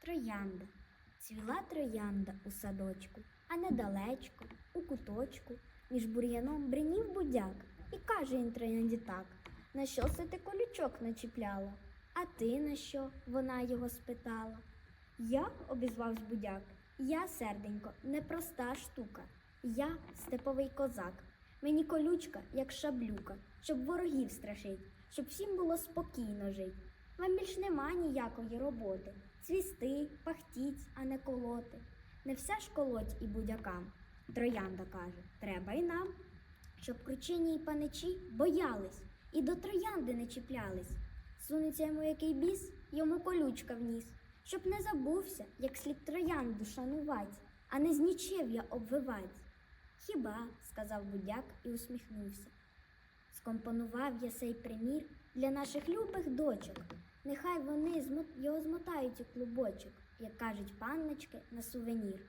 Троянда. Цвіла троянда у садочку, а недалечко, у куточку, між бур'яном бринів будяк, і каже їм троянді так, на що се ти колючок начіпляла? А ти на що? вона його спитала. Я, обізвався будяк, я, серденько, непроста штука. Я степовий козак. Мені колючка, як шаблюка, щоб ворогів страшить, щоб всім було спокійно жить. Вам більш нема ніякої роботи. Цвісти, пахтіть, а не колоти. Не все ж колоть і будякам. Троянда каже, треба й нам. Щоб кручині й паничі боялись і до троянди не чіплялись. Сунеться йому який біс, йому колючка вніс, щоб не забувся, як слід троянду шанувать, а не з нічев'я обвивать. Хіба, сказав будяк і усміхнувся. Скомпонував я сей примір для наших любих дочок. Нехай вони його змотають у клубочок, як кажуть панночки, на сувенір.